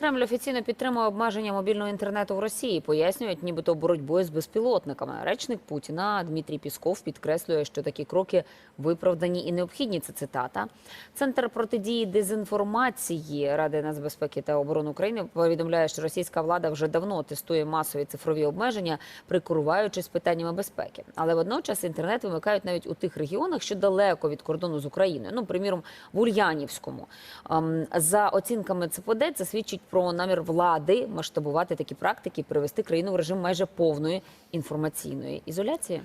Кремль офіційно підтримує обмеження мобільного інтернету в Росії. Пояснюють, нібито боротьбою з безпілотниками. Речник Путіна Дмитрій Пісков підкреслює, що такі кроки виправдані і необхідні. Це цитата. Центр протидії дезінформації Ради нацбезпеки та оборони України повідомляє, що російська влада вже давно тестує масові цифрові обмеження, прикриваючись питаннями безпеки. Але водночас інтернет вимикають навіть у тих регіонах, що далеко від кордону з Україною. Ну, приміром, в Ульянівському. Ем, За оцінками ЦПД, це свідчить про намір влади масштабувати такі практики, привести країну в режим майже повної інформаційної ізоляції.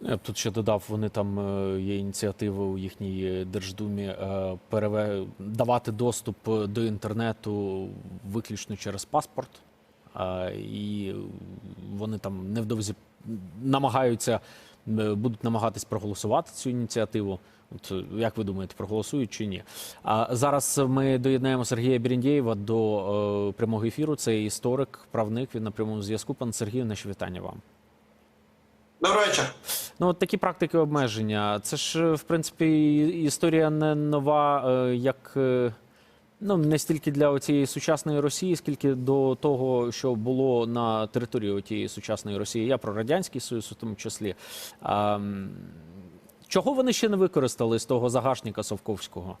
Я б тут ще додав, вони там е, є ініціативи у їхній Держдумі е, переве... давати доступ до інтернету виключно через паспорт. Е, І вони там невдовзі намагаються, е, будуть намагатись проголосувати цю ініціативу. От е, як ви думаєте, проголосують чи ні? А зараз ми доєднаємо Сергія Біріндєєва до е, прямого ефіру. Це історик, правник. Він на прямому зв'язку. Пан Сергію, наші вітання вам. Добрий вечір. Ну, от такі практики обмеження. Це ж, е, в принципі, історія не нова, е, як е, ну, не стільки для цієї сучасної Росії, скільки до того, що було на території тієї сучасної Росії. Я про Радянський Союз, у тому числі. А, чого вони ще не використали з того загашника Совковського?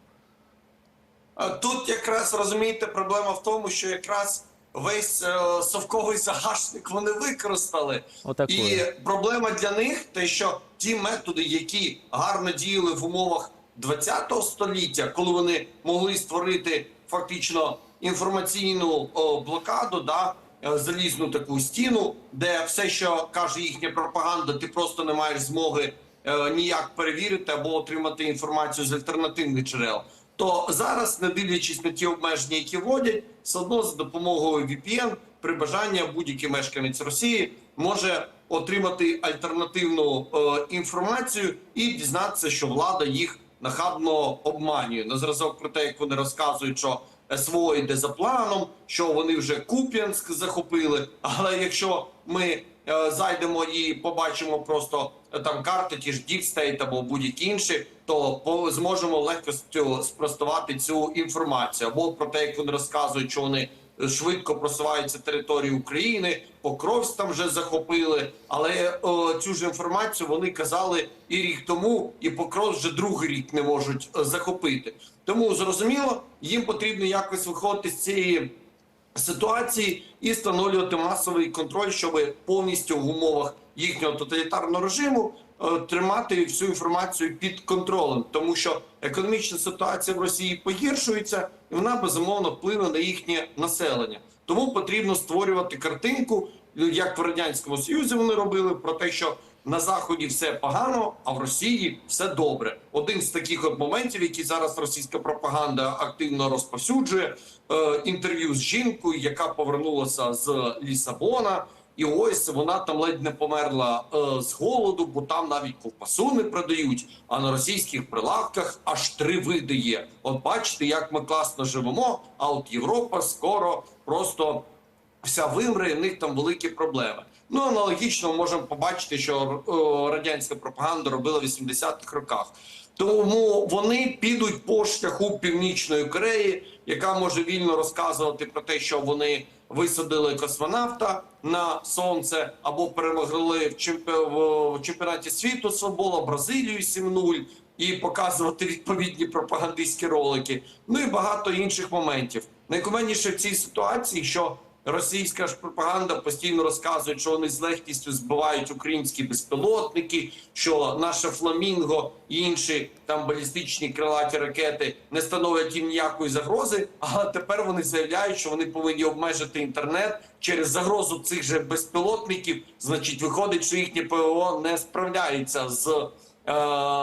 Тут якраз розумієте, проблема в тому, що якраз весь е, совковий загашник вони використали. Отакої. І проблема для них те, що ті методи, які гарно діяли в умовах 20 століття, коли вони могли створити фактично інформаційну блокаду, да, е, залізну таку стіну, де все, що каже їхня пропаганда, ти просто не маєш змоги е, ніяк перевірити або отримати інформацію з альтернативних джерел. То зараз, не дивлячись на ті обмеження, які вводять, все одно за допомогою VPN при бажанні будь-який мешканець Росії може отримати альтернативну е, інформацію і дізнатися, що влада їх нахабно обманює на зразок про те, як вони розказують, що СВО йде за планом, що вони вже Куп'янськ захопили. Але якщо ми е, зайдемо і побачимо просто е, там карти, ті ж State або будь-які інші, то по- зможемо легкостю спростувати цю інформацію або про те, як вони розказують, що вони швидко просуваються території України, Покровськ там вже захопили. Але о, цю ж інформацію вони казали і рік тому, і Покровськ вже другий рік не можуть е, захопити. Тому зрозуміло, їм потрібно якось виходити з цієї ситуації і встановлювати масовий контроль, щоб повністю в умовах їхнього тоталітарного режиму е, тримати всю інформацію під контролем, тому що економічна ситуація в Росії погіршується, і вона безумовно вплине на їхнє населення. Тому потрібно створювати картинку, як в радянському союзі вони робили, про те, що на заході все погано, а в Росії все добре. Один з таких от моментів, які зараз російська пропаганда активно розповсюджує, е, інтерв'ю з жінкою, яка повернулася з Лісабона. І ось вона там ледь не померла е, з голоду, бо там навіть ковбасу не продають. А на російських прилавках аж три види є. От бачите, як ми класно живемо. А от Європа скоро просто вся вимре, і в них там великі проблеми. Ну аналогічно можемо побачити, що о, радянська пропаганда робила в 80-х роках. Тому вони підуть по шляху північної Кореї, яка може вільно розказувати про те, що вони висадили космонавта на сонце або перемогли в, чемпі- в чемпіонаті світу свобода Бразилію 7-0 і показувати відповідні пропагандистські ролики. Ну і багато інших моментів. Найкоменніше в цій ситуації, що Російська ж пропаганда постійно розказує, що вони з легкістю збивають українські безпілотники, що наше фламінго і інші там балістичні крилаті ракети не становлять їм ніякої загрози. Але тепер вони заявляють, що вони повинні обмежити інтернет через загрозу цих же безпілотників. Значить, виходить, що їхнє ПВО не справляється з е,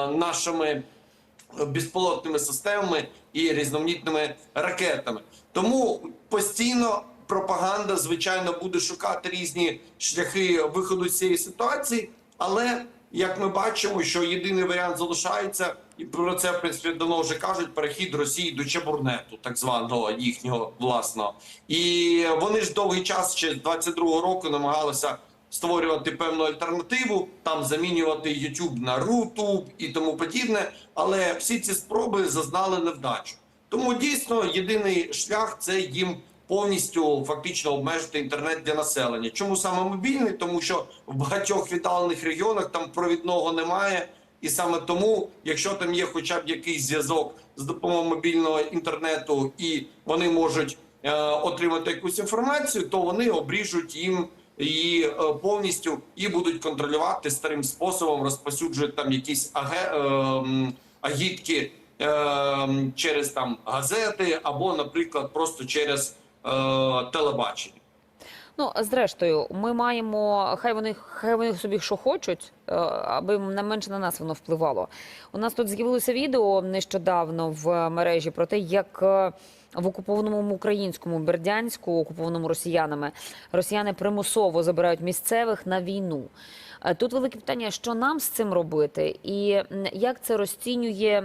нашими безпілотними системами і різноманітними ракетами. Тому постійно пропаганда, звичайно, буде шукати різні шляхи виходу з цієї ситуації, але як ми бачимо, що єдиний варіант залишається, і про це в принципі давно вже кажуть: перехід Росії до Чебурнету, так званого їхнього власного, і вони ж довгий час ще з 22-го року намагалися створювати певну альтернативу, там замінювати YouTube на Рутуб і тому подібне. Але всі ці спроби зазнали невдачу. Тому дійсно єдиний шлях це їм повністю фактично обмежити інтернет для населення. Чому саме мобільний? Тому що в багатьох віддалених регіонах там провідного немає. І саме тому, якщо там є хоча б якийсь зв'язок з допомогою мобільного інтернету, і вони можуть е, отримати якусь інформацію, то вони обріжуть їм її е, повністю і будуть контролювати старим способом, розпосюджують там якісь аге, е, агітки е, через там газети або, наприклад, просто через телебачення. Ну, зрештою, ми маємо, хай вони, хай вони собі що хочуть, е, аби не менше на нас воно впливало. У нас тут з'явилося відео нещодавно в мережі про те, як е, в окупованому українському Бердянську, окупованому росіянами, росіяни примусово забирають місцевих на війну. Е, Тут велике питання, що нам з цим робити, і як це розцінює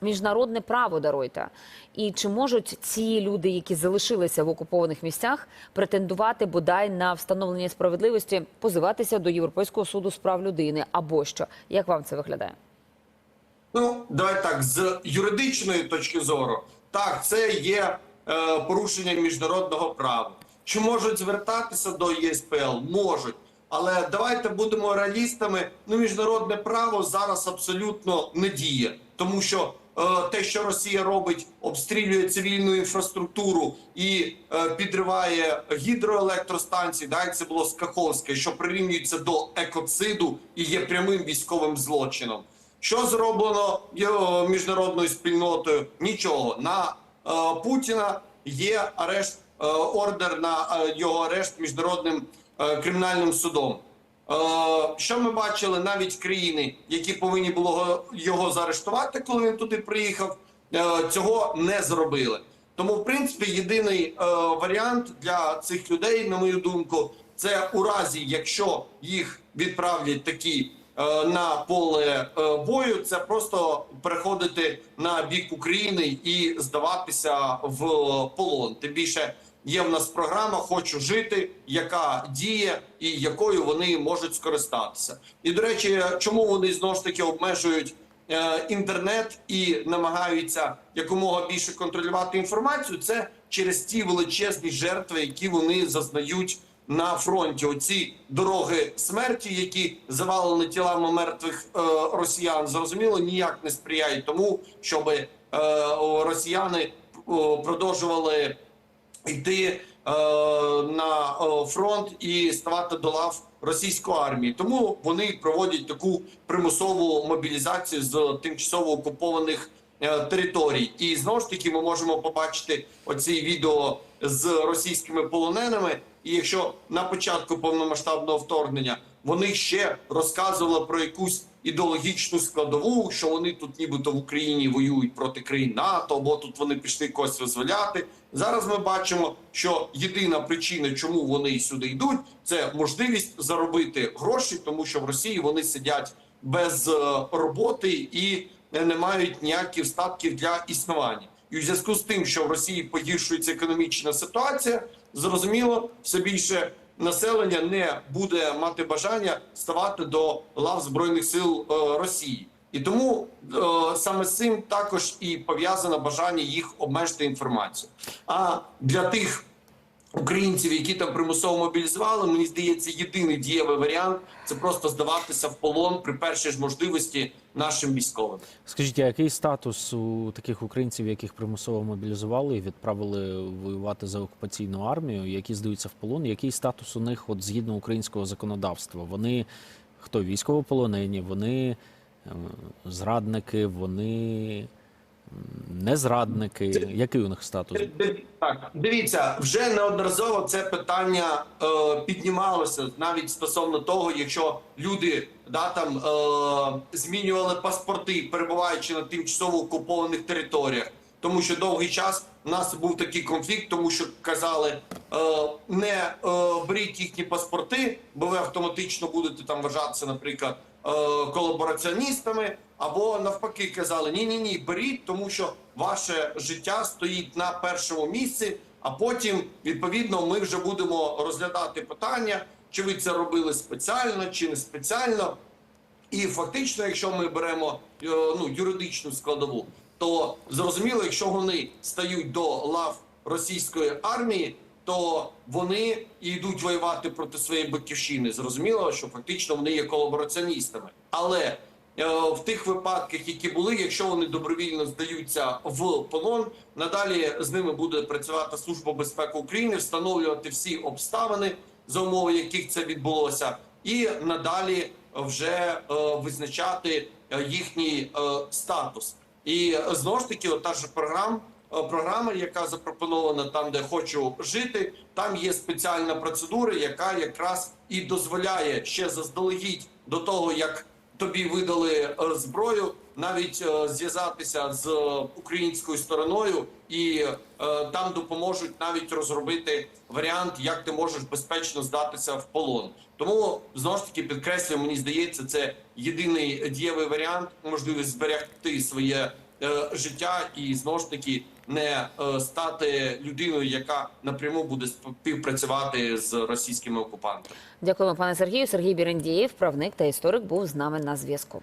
міжнародне право даруйте. І чи можуть ці люди, які залишилися в окупованих місцях, претендувати бодай на встановлення справедливості, позиватися до Європейського суду з прав людини або що? Як вам це виглядає? Ну, давай так, з юридичної точки зору, так, це є е, порушення міжнародного права. Чи можуть звертатися до ЄСПЛ? Можуть. Але давайте будемо реалістами. Ну, міжнародне право зараз абсолютно не діє, тому що те, що Росія робить, обстрілює цивільну інфраструктуру і е, підриває гідроелектростанції, да, це було з Каховська, що прирівнюється до екоциду і є прямим військовим злочином. Що зроблено е, міжнародною спільнотою? Нічого на е, Путіна є арешт, е, ордер на е, його арешт міжнародним е, кримінальним судом. Е, що ми бачили навіть країни, які повинні було його заарештувати, коли він туди приїхав, е, цього не зробили. Тому, в принципі, єдиний е, варіант для цих людей, на мою думку, це у разі, якщо їх відправлять такі на поле бою, це просто переходити на бік України і здаватися в полон. Тим більше є в нас програма Хочу жити, яка діє і якою вони можуть скористатися. І до речі, чому вони знову ж таки обмежують е, інтернет і намагаються якомога більше контролювати інформацію? Це через ті величезні жертви, які вони зазнають на фронті. Оці дороги смерті, які завалені тілами мертвих е, росіян, зрозуміло, ніяк не сприяють тому, щоб е, росіяни о, продовжували йти е, на фронт і ставати до лав російської армії. Тому вони проводять таку примусову мобілізацію з тимчасово окупованих е, територій. І знову ж таки ми можемо побачити оці відео з російськими полоненими. І якщо на початку повномасштабного вторгнення вони ще розказували про якусь ідеологічну складову, що вони тут нібито в Україні воюють проти країн НАТО, або тут вони пішли когось визволяти. Зараз ми бачимо, що єдина причина, чому вони сюди йдуть, це можливість заробити гроші, тому що в Росії вони сидять без е, роботи і не мають ніяких статків для існування. І у зв'язку з тим, що в Росії погіршується економічна ситуація, зрозуміло, все більше населення не буде мати бажання ставати до лав збройних сил е, Росії. І тому е, саме з цим також і пов'язане бажання їх обмежити інформацію. А для тих українців, які там примусово мобілізували, мені здається, єдиний дієвий варіант це просто здаватися в полон при першій ж можливості нашим військовим. Скажіть, а який статус у таких українців, яких примусово мобілізували і відправили воювати за окупаційну армію, які здаються в полон? Який статус у них, от згідно українського законодавства? Вони хто військовополонені? Вони е, зрадники, вони не зрадники. Який у них статус? Так, дивіться, вже неодноразово це питання е, піднімалося навіть стосовно того, якщо люди да там е, змінювали паспорти, перебуваючи на тимчасово окупованих територіях. Тому що довгий час у нас був такий конфлікт, тому що казали е, не е, беріть їхні паспорти, бо ви автоматично будете там вважатися, наприклад, е, колабораціоністами, або навпаки казали ні, ні, ні, беріть, тому що ваше життя стоїть на першому місці. А потім, відповідно, ми вже будемо розглядати питання, чи ви це робили спеціально, чи не спеціально. І фактично, якщо ми беремо е, ну, юридичну складову, то зрозуміло, якщо вони стають до лав російської армії, то вони і йдуть воювати проти своєї батьківщини. Зрозуміло, що фактично вони є колабораціоністами. Але е, в тих випадках, які були, якщо вони добровільно здаються в полон, надалі з ними буде працювати Служба безпеки України, встановлювати всі обставини, за умови яких це відбулося, і надалі вже е, визначати е, їхній е, статус. І знову ж таки, ота ж програма, програма, яка запропонована там, де хочу жити, там є спеціальна процедура, яка якраз і дозволяє ще заздалегідь до того, як тобі видали зброю, навіть е, зв'язатися з українською стороною, і е, там допоможуть навіть розробити варіант, як ти можеш безпечно здатися в полон. Тому знову ж таки підкреслюю, мені здається, це єдиний дієвий варіант, можливість зберегти своє е, життя і знову ж таки не стати людиною, яка напряму буде співпрацювати з російськими окупантами. Дякуємо, пане Сергію. Сергій Бірендієв, правник та історик, був з нами на зв'язку.